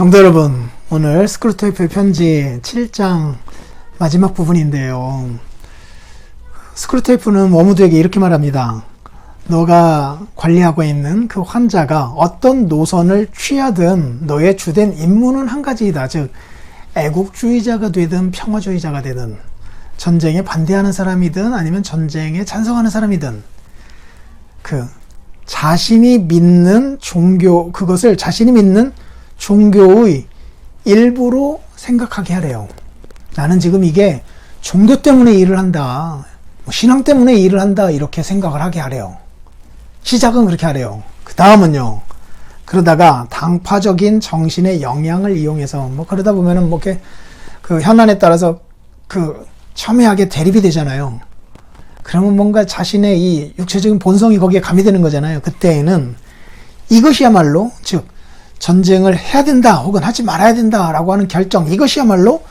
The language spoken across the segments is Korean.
성도 여러분, 오늘 스크루테이프 편지 7장 마지막 부분인데요. 스크루테이프는 워무드에게 이렇게 말합니다. 너가 관리하고 있는 그 환자가 어떤 노선을 취하든 너의 주된 임무는 한 가지이다. 즉, 애국주의자가 되든 평화주의자가 되든 전쟁에 반대하는 사람이든 아니면 전쟁에 찬성하는 사람이든 그 자신이 믿는 종교 그것을 자신이 믿는 종교의 일부로 생각하게 하래요. 나는 지금 이게 종교 때문에 일을 한다. 뭐 신앙 때문에 일을 한다. 이렇게 생각을 하게 하래요. 시작은 그렇게 하래요. 그 다음은요. 그러다가 당파적인 정신의 영향을 이용해서 뭐 그러다 보면은 뭐 이렇게 그 현안에 따라서 그 첨예하게 대립이 되잖아요. 그러면 뭔가 자신의 이 육체적인 본성이 거기에 가미되는 거잖아요. 그때에는 이것이야말로 즉 전쟁을 해야 된다 혹은 하지 말아야 된다라고 하는 결정 이것이야말로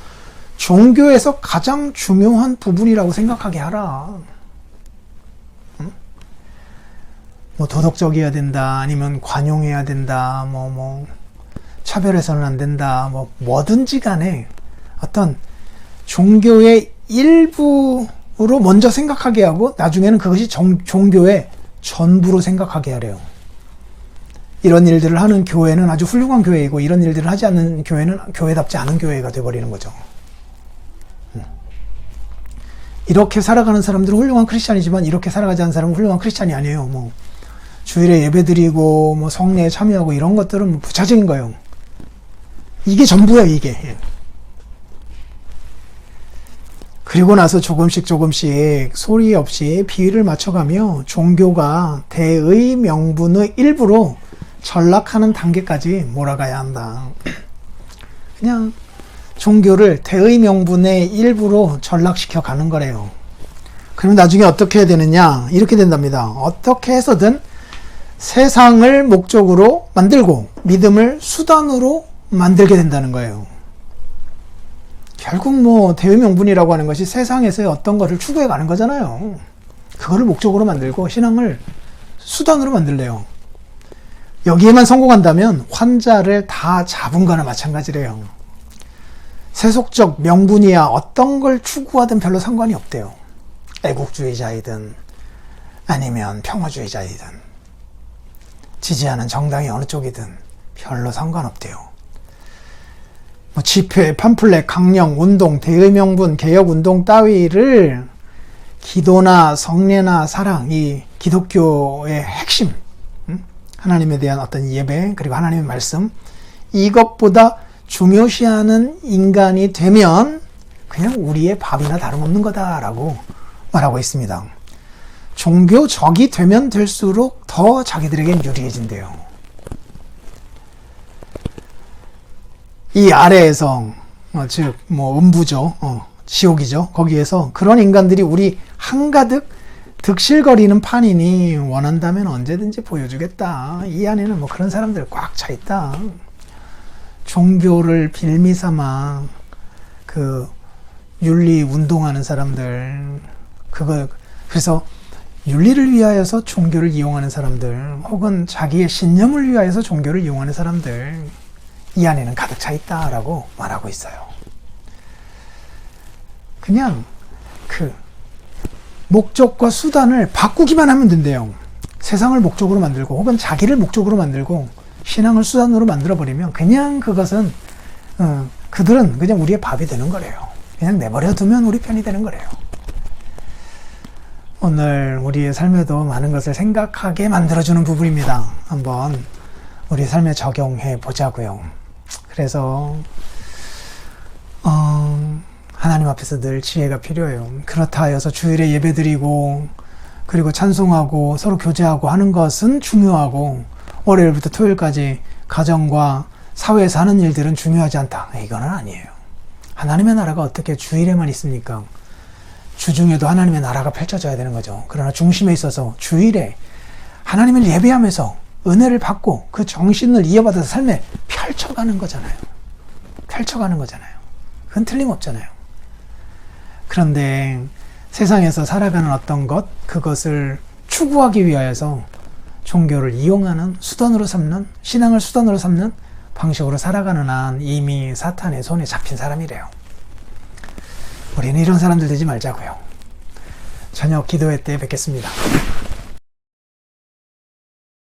종교에서 가장 중요한 부분이라고 생각하게 하라. 응? 뭐 도덕적이어야 된다 아니면 관용해야 된다 뭐 뭐 차별해서는 안 된다 뭐 뭐든지 간에 어떤 종교의 일부로 먼저 생각하게 하고 나중에는 그것이 정, 종교의 전부로 생각하게 하래요. 이런 일들을 하는 교회는 아주 훌륭한 교회이고 이런 일들을 하지 않는 교회는 교회답지 않은 교회가 되어버리는 거죠. 음. 이렇게 살아가는 사람들은 훌륭한 크리스찬이지만 이렇게 살아가지 않는 사람은 훌륭한 크리스찬이 아니에요. 뭐 주일에 예배드리고 뭐 성례에 참여하고 이런 것들은 뭐 부차적인 거예요. 이게 전부예요, 이게. 예. 그리고 나서 조금씩 조금씩 소리 없이 비위를 맞춰가며 종교가 대의 명분의 일부로 전락하는 단계까지 몰아가야 한다. 그냥 종교를 대의 명분의 일부로 전락시켜 가는 거래요. 그럼 나중에 어떻게 해야 되느냐? 이렇게 된답니다. 어떻게 해서든 세상을 목적으로 만들고 믿음을 수단으로 만들게 된다는 거예요. 결국 뭐 대의 명분이라고 하는 것이 세상에서의 어떤 것을 추구해 가는 거잖아요. 그거를 목적으로 만들고 신앙을 수단으로 만들래요. 여기에만 성공한다면 환자를 다 잡은 거나 마찬가지래요. 세속적 명분이야 어떤 걸 추구하든 별로 상관이 없대요. 애국주의자이든 아니면 평화주의자이든 지지하는 정당이 어느 쪽이든 별로 상관없대요. 뭐 집회, 팜플렛, 강령, 운동, 대의 명분, 개혁 운동 따위를 기도나 성례나 사랑, 이 기독교의 핵심, 하나님에 대한 어떤 예배, 그리고 하나님의 말씀, 이것보다 중요시하는 인간이 되면 그냥 우리의 밥이나 다름없는 거다라고 말하고 있습니다. 종교적이 되면 될수록 더 자기들에겐 유리해진대요. 이 아래에서 어, 즉 뭐 음부죠, 어, 지옥이죠. 거기에서 그런 인간들이 우리 한가득 득실거리는 판이니 원한다면 언제든지 보여주겠다. 이 안에는 뭐 그런 사람들 꽉 차 있다. 종교를 빌미 삼아 그 윤리 운동하는 사람들 그거 그래서 윤리를 위하여서 종교를 이용하는 사람들 혹은 자기의 신념을 위하여서 종교를 이용하는 사람들 이 안에는 가득 차 있다라고 말하고 있어요. 그냥 그 목적과 수단을 바꾸기만 하면 된대요. 세상을 목적으로 만들고 혹은 자기를 목적으로 만들고 신앙을 수단으로 만들어 버리면 그냥 그것은 어, 그들은 그냥 우리의 밥이 되는 거래요. 그냥 내버려 두면 우리 편이 되는 거래요. 오늘 우리의 삶에도 많은 것을 생각하게 만들어주는 부분입니다. 한번 우리 삶에 적용해 보자고요. 그래서 어, 하나님 앞에서 늘 지혜가 필요해요. 그렇다 하여서 주일에 예배 드리고 그리고 찬송하고 서로 교제하고 하는 것은 중요하고 월요일부터 토요일까지 가정과 사회에서 하는 일들은 중요하지 않다. 이거는 아니에요. 하나님의 나라가 어떻게 주일에만 있습니까? 주중에도 하나님의 나라가 펼쳐져야 되는 거죠. 그러나 중심에 있어서 주일에 하나님을 예배하면서 은혜를 받고 그 정신을 이어받아서 삶에 펼쳐가는 거잖아요. 펼쳐가는 거잖아요. 그건 틀림없잖아요. 그런데 세상에서 살아가는 어떤 것, 그것을 추구하기 위하여서 종교를 이용하는 수단으로 삼는, 신앙을 수단으로 삼는 방식으로 살아가는 한 이미 사탄의 손에 잡힌 사람이래요. 우리는 이런 사람들 되지 말자고요. 저녁 기도회 때 뵙겠습니다.